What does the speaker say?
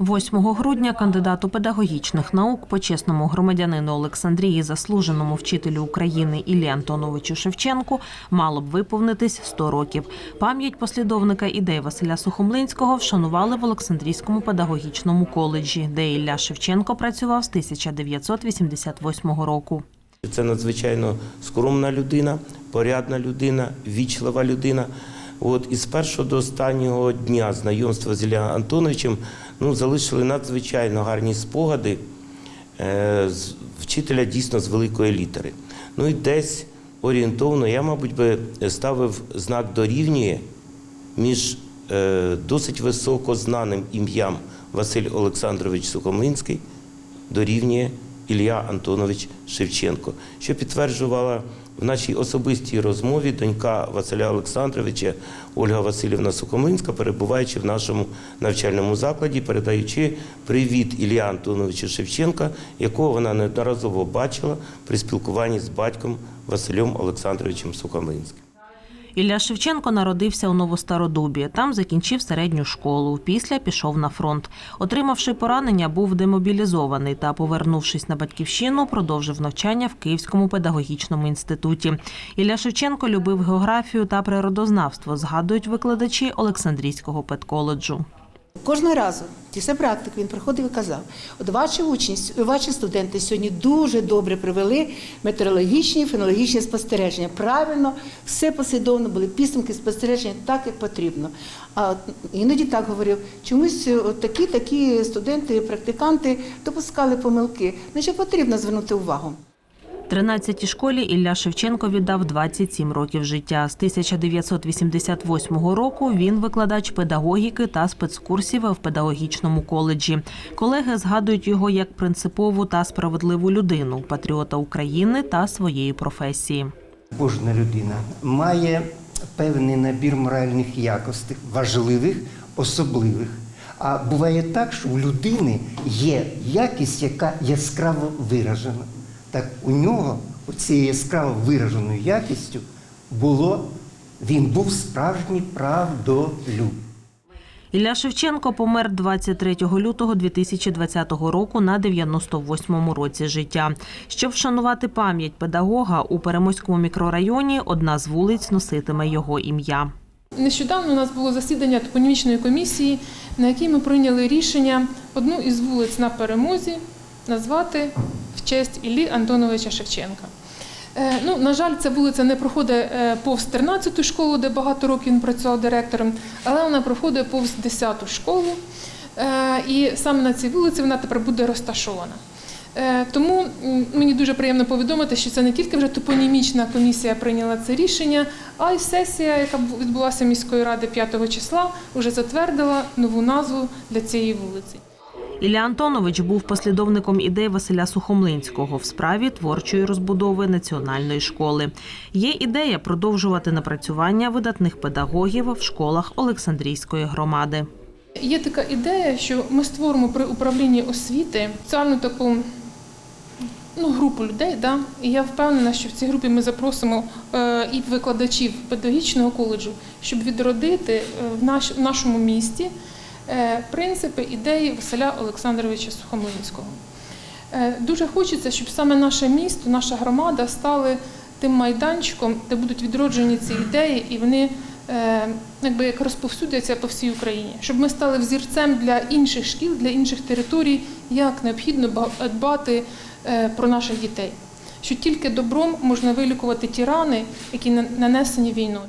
8 грудня кандидату педагогічних наук, почесному громадянину Олександрії, заслуженому вчителю України Іллі Антоновичу Шевченку, мало б виповнитись 100 років. Пам'ять послідовника ідей Василя Сухомлинського вшанували в Олександрійському педагогічному коледжі, де Ілля Шевченко працював з 1988 року. Це надзвичайно скромна людина, порядна людина, вічлива людина. От і першого до останнього дня знайомства з Ілля Антоновичем ну, залишили надзвичайно гарні спогади е, вчителя дійсно з великої літери. Ну і десь орієнтовно я, мабуть, би ставив знак дорівнює між е, досить високо знаним ім'ям Василь Олександрович Сухомлинський дорівнює Ілля Антонович Шевченко, що підтверджувала в нашій особистій розмові донька Василя Олександровича Ольга Васильівна Сухомлинська, перебуваючи в нашому навчальному закладі, передаючи привіт Ілля Антоновичу Шевченка, якого вона неодноразово бачила при спілкуванні з батьком Василем Олександровичем Сухомлинським. Ілля Шевченко народився у Новостародубі. Там закінчив середню школу. Після пішов на фронт. Отримавши поранення, був демобілізований та, повернувшись на батьківщину, продовжив навчання в Київському педагогічному інституті. Ілля Шевченко любив географію та природознавство, згадують викладачі Олександрійського педколеджу. Кожного разу після практики він приходив і казав: от ваші учні, ваші студенти сьогодні дуже добре провели метеорологічні, фенологічні спостереження. Правильно, все послідовно були підсумки спостереження так, як потрібно. А іноді так говорив, чомусь от такі такі студенти, практиканти допускали помилки. На що потрібно звернути увагу? 13-й школі Ілля Шевченко віддав 27 років життя. З 1988 року він викладач педагогіки та спецкурсів в педагогічному коледжі. Колеги згадують його як принципову та справедливу людину, патріота України та своєї професії. Кожна людина має певний набір моральних якостей, важливих, особливих. А буває так, що у людини є якість, яка яскраво виражена. Так у нього цією яскраво вираженою якістю було, він був справжній правдолюб. Ілля Шевченко помер 23 лютого 2020 року на 98-му році життя. Щоб вшанувати пам'ять педагога у Перемоському мікрорайоні, одна з вулиць носитиме його ім'я. Нещодавно у нас було засідання топонімічної комісії, на якій ми прийняли рішення одну із вулиць на перемозі назвати в честь Іллі Антоновича Шевченка. Е, Ну, на жаль, ця вулиця не проходить е, повз 13-ту школу, де багато років він працював директором, але вона проходить повз 10-ту школу. Е, І саме на цій вулиці вона тепер буде розташована. Тому мені дуже приємно повідомити, що це не тільки вже топонімічна комісія прийняла це рішення, а й сесія, яка відбулася міської ради 5 числа, вже затвердила нову назву для цієї вулиці. Ілля Антонович був послідовником ідей Василя Сухомлинського в справі творчої розбудови національної школи. Є ідея продовжувати напрацювання видатних педагогів в школах Олександрійської громади. Є така ідея, що ми створимо при управлінні освіти спеціальну таку ну, групу людей. Да? І я впевнена, що в цій групі ми запросимо е, і викладачів педагогічного коледжу, щоб відродити е, в, наш, в нашому місті принципи ідеї Василя Олександровича Сухомлинського. Е, Дуже хочеться, щоб саме наше місто, наша громада стали тим майданчиком, де будуть відроджені ці ідеї, і вони е, якби як розповсюдяться по всій Україні, щоб ми стали взірцем для інших шкіл, для інших територій, як необхідно дбати е, про наших дітей. Що тільки добром можна вилікувати ті рани, які нанесені війною.